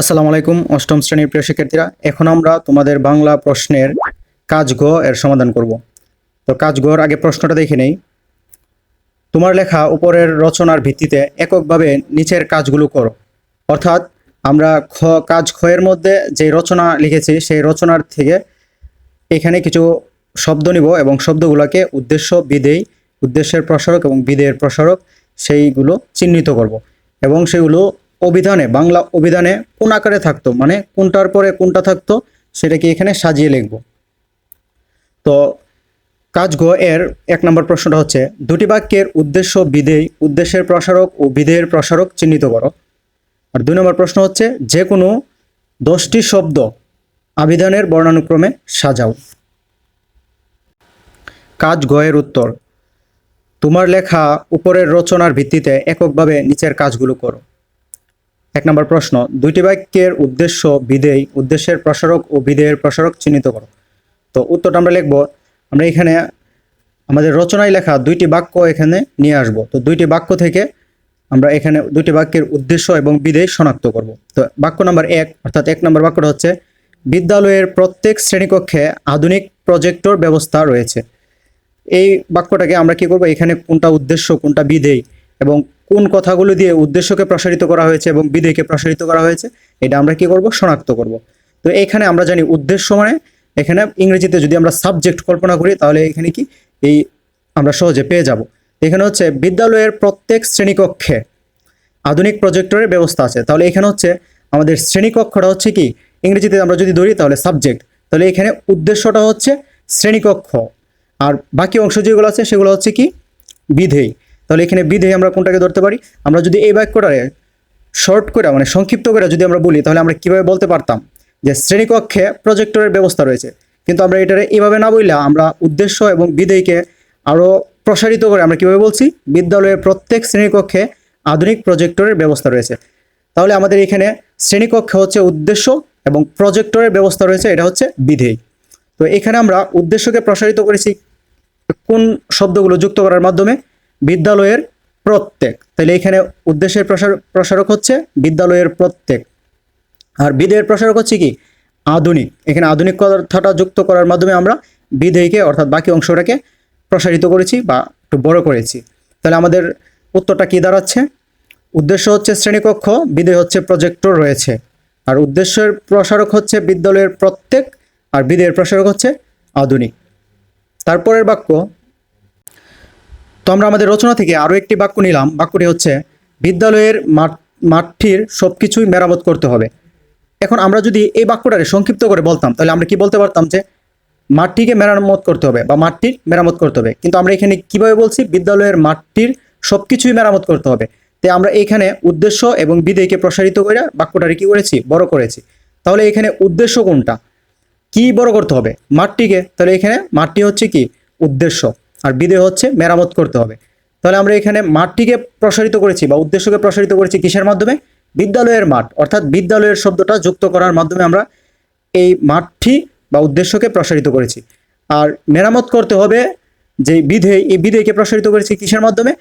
আসসালামু আলাইকুম, অষ্টম শ্রেণির প্রিয় শিক্ষার্থীরা। এখন আমরা তোমাদের বাংলা প্রশ্নের কাজ গ এর সমাধান করব। তো কাজ গর আগে প্রশ্নটা দেখে নেই। তোমার লেখা উপরের রচনার ভিত্তিতে এককভাবে নিচের কাজগুলো করো। অর্থাৎ আমরা খ, কাজ খয়ের মধ্যে যে রচনা লিখেছি, সেই রচনার থেকে এখানে কিছু শব্দ নিব এবং শব্দগুলোকে উদ্দেশ্য, বিধেয়, উদ্দেশ্যের প্রসারক এবং বিধেয়ের প্রসারক, সেইগুলো চিহ্নিত করব। এবং সেগুলো অভিধানে, বাংলা অভিধানে কোন আকারে থাকতো? মানে কোনটার পরে কোনটা থাকতো সেটাকে এখানে সাজিয়ে লিখব। তো কাজ গ এর এক নম্বর প্রশ্নটা হচ্ছে, দুটি বাক্যের উদ্দেশ্য বিধেয়, উদ্দেশ্যের প্রসারক ও বিধেয়ের প্রসারক চিহ্নিত করো। আর দুই নম্বর প্রশ্ন হচ্ছে যে কোনো দশটি শব্দ আবিধানের বর্ণানুক্রমে সাজাও। কাজ গয়ের উত্তর, তোমার লেখা উপরের রচনার ভিত্তিতে এককভাবে নিচের কাজগুলো করো। এক নম্বর প্রশ্ন, দুইটি বাক্যের উদ্দেশ্য বিধেয়, উদ্দেশ্যের প্রসারক ও বিধেয়ের প্রসারক চিহ্নিত করো। তো উত্তরটা আমরা লিখব, আমরা এখানে আমাদের রচনায় লেখা দুইটি বাক্য এখানে নিয়ে আসব। তো দুইটি বাক্য থেকে আমরা এখানে দুইটি বাক্যের উদ্দেশ্য এবং বিধেয় শনাক্ত করব। তো বাক্য নাম্বার এক, অর্থাৎ এক নম্বর বাক্যটা হচ্ছে, বিদ্যালয়ের প্রত্যেক শ্রেণীকক্ষে আধুনিক প্রজেক্টর ব্যবস্থা রয়েছে। এই বাক্যটাকে আমরা কি করব? এখানে কোনটা উদ্দেশ্য, কোনটা বিধেয় এবং কোন কথাগুলো দিয়ে উদ্দেশ্যকে প্রসারিত করা হয়েছে এবং বিধেয়কে প্রসারিত করা হয়েছে, এটা আমরা কি করব? শনাক্ত করব। তো এখানে আমরা জানি উদ্দেশ্য মানে এখানে ইংরেজিতে যদি আমরা সাবজেক্ট কল্পনা করি, তাহলে এখানে কি? এই আমরা সহজে পেয়ে যাব। এখানে হচ্ছে বিদ্যালয়ের প্রত্যেক শ্রেণীকক্ষে আধুনিক প্রজেক্টরের ব্যবস্থা আছে। তাহলে এখানে হচ্ছে আমাদের শ্রেণীকক্ষটা হচ্ছে কি? ইংরেজিতে আমরা যদি ধরি, তাহলে সাবজেক্ট। তাহলে এখানে উদ্দেশ্যটা হচ্ছে শ্রেণীকক্ষ। আর বাকি অংশ যেগুলো আছে, সেগুলো হচ্ছে কি? বিধেয়। তাহলে এখানে বিধেয় আমরা কোনটাকে ধরতে পারি? আমরা যদি এই বাক্যটারে শর্ট করে মানে সংক্ষিপ্ত করে যদি আমরা বলি, তাহলে আমরা কীভাবে বলতে পারতাম যে শ্রেণীকক্ষে প্রজেক্টরের ব্যবস্থা রয়েছে? কিন্তু আমরা এটারে এইভাবে না বললে আমরা উদ্দেশ্য এবং বিধেয়কে আরও প্রসারিত করে আমরা কীভাবে বলছি? বিদ্যালয়ের প্রত্যেক শ্রেণীকক্ষে আধুনিক প্রজেক্টরের ব্যবস্থা রয়েছে। তাহলে আমাদের এখানে শ্রেণীকক্ষে হচ্ছে উদ্দেশ্য এবং প্রজেক্টরের ব্যবস্থা রয়েছে, এটা হচ্ছে বিধেয়। তো এখানে আমরা উদ্দেশ্যকে প্রসারিত করেছি। কোন শব্দগুলো যুক্ত করার মাধ্যমে? বিদ্যালয়ের প্রত্যেক। তাহলে এখানে উদ্দেশ্যের প্রসার, প্রসারক হচ্ছে বিদ্যালয়ের প্রত্যেক। আর বিধেয়ের প্রসারক হচ্ছে কি? আধুনিক। এখানে আধুনিক কথাটা যুক্ত করার মাধ্যমে আমরা বিধেয়কে, অর্থাৎ বাকি অংশটাকে প্রসারিত করেছি বা একটু বড় করেছি। তাহলে আমাদের উত্তরটা কি দাঁড়াচ্ছে? উদ্দেশ্য হচ্ছে শ্রেণীকক্ষ, বিধেয় হচ্ছে প্রজেক্টর রয়েছে। আর উদ্দেশ্যের প্রসারক হচ্ছে বিদ্যালয়ের প্রত্যেক, আর বিধেয়ের প্রসারক হচ্ছে আধুনিক। তারপরের বাক্য তো আমরা আমাদের রচনা থেকে আরও একটি বাক্য নিলাম। বাক্যটি হচ্ছে, বিদ্যালয়ের মাঠ মাঠটির সব কিছুই মেরামত করতে হবে। এখন আমরা যদি এই বাক্যটাকে সংক্ষিপ্ত করে বলতাম, তাহলে আমরা কি বলতে পারতাম যে, মাঠটিকে মেরামত করতে হবে বা মাঠটির মেরামত করতে হবে। কিন্তু আমরা এখানে কীভাবে বলছি, বিদ্যালয়ের মাঠটির সব কিছুই মেরামত করতে হবে। তাই আমরা এখানে উদ্দেশ্য এবং বিদেয়কে প্রসারিত করে বাক্যটাকে কি করেছি? বড় করেছি। তাহলে এখানে উদ্দেশ্য কোনটা? কি বড় করতে হবে? মাঠটিকে? তাহলে এখানে মাঠটি হচ্ছে কি? উদ্দেশ্য। আর বিধেয় হচ্ছে মেরামত করতে হবে। তাহলে আমরা এখানে মাঠটিকে প্রসারিত করেছি বা উদ্দেশ্যকে প্রসারিত করেছি কিসের মাধ্যমে? বিদ্যালয়ের মাঠ। অর্থাৎ বিদ্যালয়ের শব্দটা যুক্ত করার মাধ্যমে আমরা এই মাঠটি বা উদ্দেশ্যকে প্রসারিত করেছি। আর মেরামত করতে হবে যে বিধেয়, এই বিধেয়কে প্রসারিত করেছি কিসের মাধ্যমে?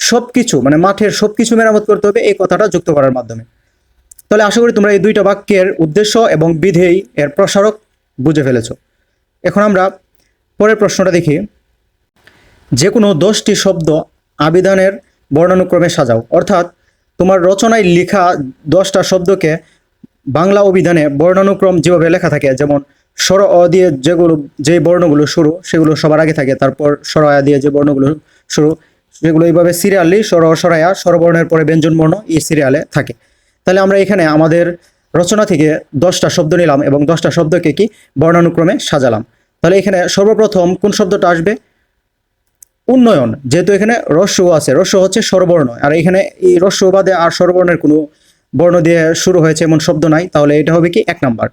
সব কিছু মানে মাঠের সব কিছু মেরামত করতে হবে এই কথাটা যুক্ত করার মাধ্যমে। তাহলে আশা করি তোমরা এই দুইটা বাক্যের উদ্দেশ্য এবং বিধেয় এর প্রসারক বুঝে ফেলেছ। এখন আমরা পরের প্রশ্নটা দেখি। যে কোনো দশটি শব্দ আবিধানের বর্ণানুক্রমে সাজাও। অর্থাৎ তোমার রচনায় লেখা দশটা শব্দকে বাংলা অভিধানে বর্ণানুক্রম যেভাবে লেখা থাকে, যেমন স্বর অ দিয়ে যেগুলো যে বর্ণগুলো শুরু, সেগুলো সবার আগে থাকে। তারপর স্বরয়া দিয়ে যে বর্ণগুলো শুরু, সেগুলো এইভাবে সিরিয়ালি স্বর স্বরায়া স্বরবর্ণের পরে ব্যঞ্জন বর্ণ এই সিরিয়ালে থাকে। তাহলে আমরা এখানে আমাদের রচনা থেকে দশটা শব্দ নিলাম এবং দশটা শব্দকে কি বর্ণানুক্রমে সাজালাম। তাহলে এখানে সর্বপ্রথম কোন শব্দটা আসবে? উন্নয়ন, যেহেতু এখানে রস্য আছে রস্য হচ্ছে স্বরবর্ণ। আর এখানে এই রস্য বাদে আর স্বরবর্ণের কোনো বর্ণ দিয়ে শুরু হয়েছে এমন শব্দ নাই, তাহলে এটা হবে কি এক নাম্বার।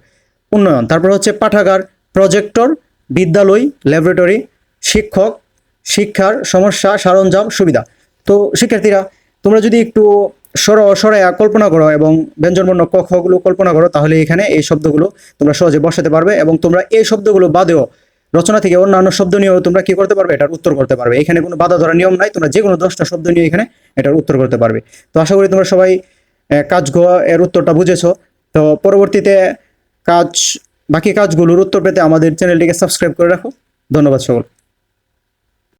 উন্নয়ন, তারপর হচ্ছে পাঠাগার, প্রজেক্টর, বিদ্যালয়, ল্যাবরেটরি, শিক্ষক, শিক্ষার সমস্যা, সরঞ্জাম, সুবিধা। তো শিক্ষার্থীরা, তোমরা যদি একটু স্বর সরায়া কল্পনা করো এবং ব্যঞ্জনবর্ণ ক খগুলো কল্পনা করো, তাহলে এখানে এই শব্দগুলো তোমরা সহজে বসাতে পারবে এবং তোমরা এই শব্দগুলো বাদেও রচনা থেকে অন্যান্য শব্দ নিয়েও তোমরা কি করতে পারবে? এটার উত্তর করতে পারবে। এখানে কোনো বাধা ধরার নিয়ম নাই। তোমরা যে কোনো দশটা শব্দ নিয়ে এখানে এটার উত্তর করতে পারবে। তো আশা করি তোমরা সবাই কাজ এর উত্তরটা বুঝেছ। তো পরবর্তীতে কাজ, বাকি কাজগুলোর উত্তর পেতে আমাদের চ্যানেলটিকে সাবস্ক্রাইব করে রাখো। ধন্যবাদ সকল